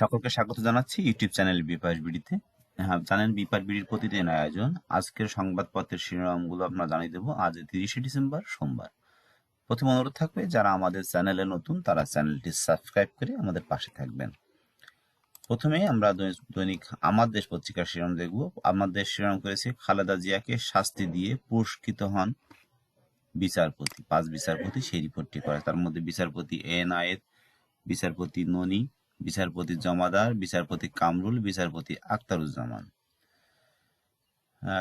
সকলকে স্বাগত জানাচ্ছি ইউটিউব চ্যানেল বিপাস বিডিতে। হ্যাঁ জানেন বিপাস বিডির প্রতিদিন আয়োজন। আজকের সংবাদপত্রের শিরোনামগুলো আপনারা জানিয়ে দেবো আজ তিরিশে ডিসেম্বর, সোমবার। প্রথম অনুরোধ থাকবে, যারা আমাদের চ্যানেলে নতুন, তারা চ্যানেলটি সাবস্ক্রাইব করে আমাদের পাশে থাকবেন। প্রথমে আমরা দৈনিক আমার দেশ পত্রিকার শিরোনাম দেখব। আমার দেশ শিরোনাম করেছে, খালেদা জিয়াকে শাস্তি দিয়ে পুরস্কৃত হন বিচারপতি, পাঁচ বিচারপতি, সেই রিপোর্টটি করে। তার মধ্যে বিচারপতি এন আয়েদ বিচারপতি ননি বিচারপতি জমাদার বিচারপতি কামরুল বিচারপতি আক্তারুজ্জামান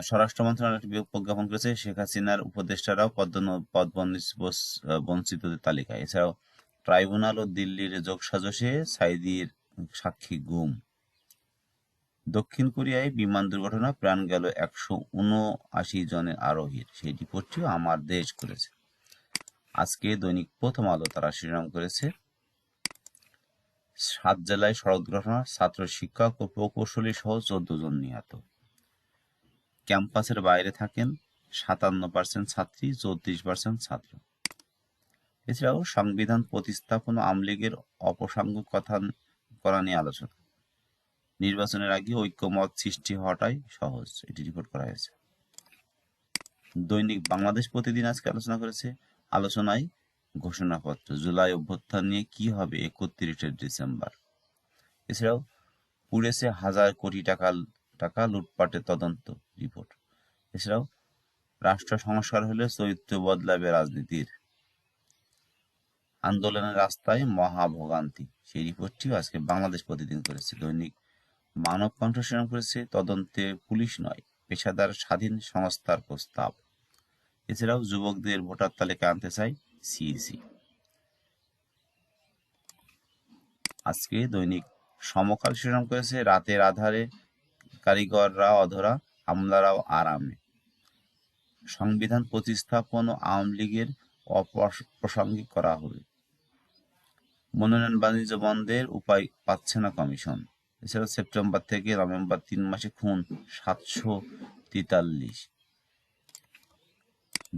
স্বরাষ্ট্র মন্ত্রণালয় একটি প্রজ্ঞাপন করেছে শেখ হাসিনার উপদেষ্টারাও পদ আহ, বঞ্চিতদের তালিকায়। এছাড়াও ট্রাইব্যুনাল ও দিল্লির যোগসাজশে সাইদির সাক্ষী গুম। দক্ষিণ কোরিয়ায় বিমান দুর্ঘটনা প্রাণ গেল একশো উনআশি জনের আরোহীর। সেই রিপোর্টটিও আমার দেশ করেছে। আজকে দৈনিক প্রথম আলো তারা শিরোনাম করেছে। সাত জেলায় সড়ক দুর্ঘটনা, ছাত্র শিক্ষক ও প্রকৌশলী সহ চোদ্দ জন নিহত। ক্যাম্পাসের বাইরে থাকেন সাতান্ন পার্সেন্ট ছাত্রী, চৌত্রিশ পার্সেন্ট ছাত্র। এছাড়াও সংবিধান প্রতিস্থাপন ও আওয়ামী লীগের অপসাঙ্গ কথা করা নিয়ে আলোচনা। নির্বাচনের আগে ঐক্যমত সৃষ্টি হওয়াটাই সহজ, এটি রিপোর্ট করা হয়েছে। দৈনিক বাংলাদেশ প্রতিদিন আজকে আলোচনা করেছে, আলোচনায় ঘোষণাপত্র জুলাই অভ্যুত্থান নিয়ে কি হবে একত্রিশে ডিসেম্বর? এছাড়াও পুড়েছে হাজার কোটি টাকা টাকা লুটপাটের তদন্ত রিপোর্ট। এছাড়াও, রাষ্ট্র সংস্কার হলে চরিত্র বদলাবে রাজনীতির। আন্দোলনের রাস্তায় মহাভোগান্তি। সেই রিপোর্টটিও আজকে বাংলাদেশ প্রতিদিন করেছে। দৈনিক মানব কণ্ঠ শিরোনাম করেছে, তদন্তে পুলিশ নয়, পেশাদার স্বাধীন সংস্থার প্রস্তাব। এছাড়াও, যুবকদের ভোটার তালিকায় আনতে চাই সিইসি আজকে দৈনিক সমকাল শিরোনাম করেছে রাতের আধারে কারিগররা, অধরা আমলারাও আরামে। সংবিধান প্রতিস্থাপন ও আওয়ামী লীগের অপ্রাসঙ্গিক করা হবে। মনোনয়ন বাণিজ্য বন্ধের উপায় পাচ্ছে না কমিশন। এছাড়া সেপ্টেম্বর থেকে নভেম্বর তিন মাসে খুন সাতশো তেতাল্লিশ।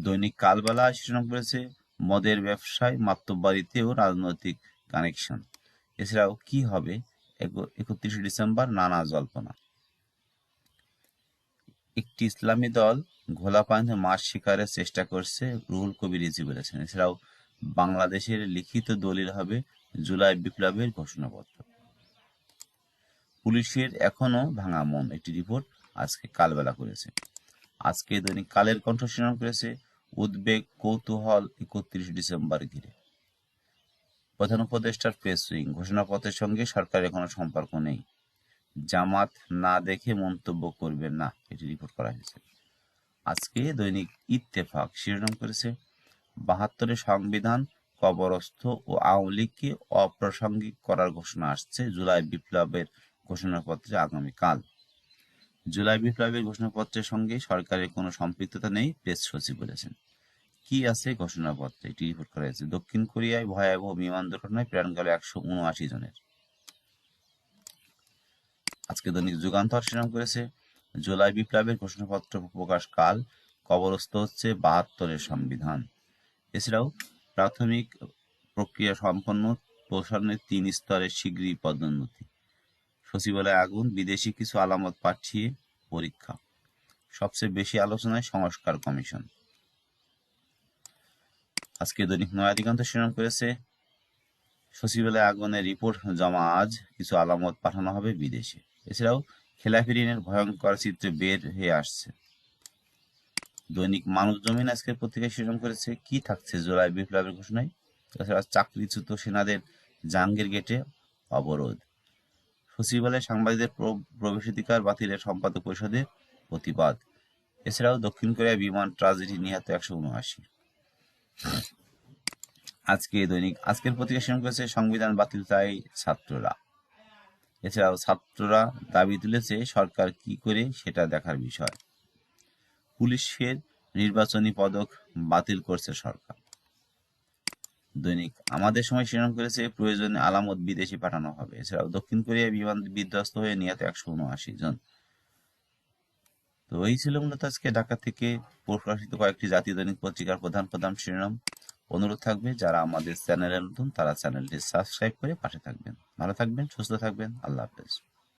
দৈনিক কালবেলা শিরোনাম করেছে মদের ব্যবসায় মাত্রবাড়িতেও রাজনৈতিক কানেকশন এছাড়াও কি হবে একত্রিশে ডিসেম্বর নানা জল্পনা। একটি ইসলামী দল ঘোলা পানিতে মাছ শিকারের চেষ্টা করছে রুহুল কবির রিজি বলেছেন। এছাড়াও বাংলাদেশের লিখিত দলিল হবে জুলাই বিপ্লবের ঘোষণাপত্র। পুলিশের এখনও ভাঙা মন, একটি রিপোর্ট আজকে কালবেলা করেছে। আজকে দৈনিক কালের কণ্ঠ শিরোনাম করেছে উদ্বেগ, কৌতূহল একত্রিশ ডিসেম্বর ঘিরে। প্রধান উপদেষ্টার প্রেস উইং ঘোষণাপত্রের সঙ্গে সরকারের কোনো সম্পর্ক নেই। জামাত না দেখে মন্তব্য করবেন না, এটি রিপোর্ট করা হয়েছে। আজকে দৈনিক ইত্তেফাক শিরোনাম করেছে, বাহাত্তরের সংবিধান কবরস্থ ও আওয়ামী লীগকে অপ্রাসঙ্গিক করার ঘোষণা আসছে জুলাই বিপ্লবের ঘোষণাপত্রে আগামীকাল। জুলাই বিপ্লবের ঘোষণাপত্রের সঙ্গে সরকারের কোনো সম্পৃক্ততা নেই, প্রেস সচিব বলেছেন। কি আছে ঘোষণাপত্রে? এটি রিপোর্ট করা হয়েছে। দক্ষিণ কোরিয়ায় ভয়াবহ বিমান দুর্ঘটনায় প্রাণ গেল একশো উনআশি জনের। আজকে দৈনিক যুগান্তর শিরোনাম করেছে, জুলাই বিপ্লবের ঘোষণাপত্র প্রকাশ কাল, কবরস্থ হচ্ছে বাহাত্তরের সংবিধান। এছাড়াও প্রাথমিক প্রক্রিয়া সম্পন্ন প্রসারণের তিন স্তরের শীঘ্রই পদোন্নতি। সচিবালয়ে আগুন, বিদেশি কিছু আলামত পাঠিয়ে পরীক্ষা। সবচেয়ে বেশি আলোচনায় সংস্কার কমিশন। আজকে দৈনিক নয়া দিগন্ত শিরোনাম করেছে, সচিবালয়ে আগুনের রিপোর্ট জমা আজ, কিছু আলামত পাঠানো হবে বিদেশে। এছাড়াও খেলাফি ঋণের ভয়ঙ্কর চিত্র বের হয়ে আসছে। দৈনিক মানব জমিন আজকের পত্রিকায় শিরোনাম করেছে, কি থাকছে জুলাই বিপ্লবের ঘোষণায়? এছাড়া চাকরিচ্যুত সেনাদের জাহাঙ্গীর গেটে অবরোধ। সচিবালয়ে সাংবাদিকদের প্র- প্রবেশাধিকার বাতিলের সম্পাদক পরিষদের প্রতিবাদ। এছাড়াও দক্ষিণ কোরিয়া বিমান ট্রাজেডি নিহত একশো উনআশি। আজকে দৈনিক, আজকের পত্রিকা শিরোনাম করেছে, সংবিধান বাতিল চাই ছাত্ররা। এছাড়াও ছাত্ররা দাবি তুলেছে, সরকার কি করে সেটা দেখার বিষয়। পুলিশের নির্বাচনী পদক বাতিল করছে সরকার। দৈনিক। আমাদের সময় শিরোনাম করেছে প্রয়োজনে আলামত বিদেশে পাঠানো হবে। এছাড়াও দক্ষিণ কোরিয়ায় বিমান বিধ্বস্ত হয়ে নিহত একশো উনআশি জন। তো এই ছিল মূলত আজকে ঢাকা থেকে প্রকাশিত কয়েকটি জাতীয় দৈনিক পত্রিকার প্রধান প্রধান শিরোনাম। অনুরোধ থাকবে, যারা আমাদের চ্যানেলে নতুন, তারা চ্যানেলটি সাবস্ক্রাইব করে পাশে থাকবেন। ভালো থাকবেন, সুস্থ থাকবেন, আল্লাহ হাফেজ।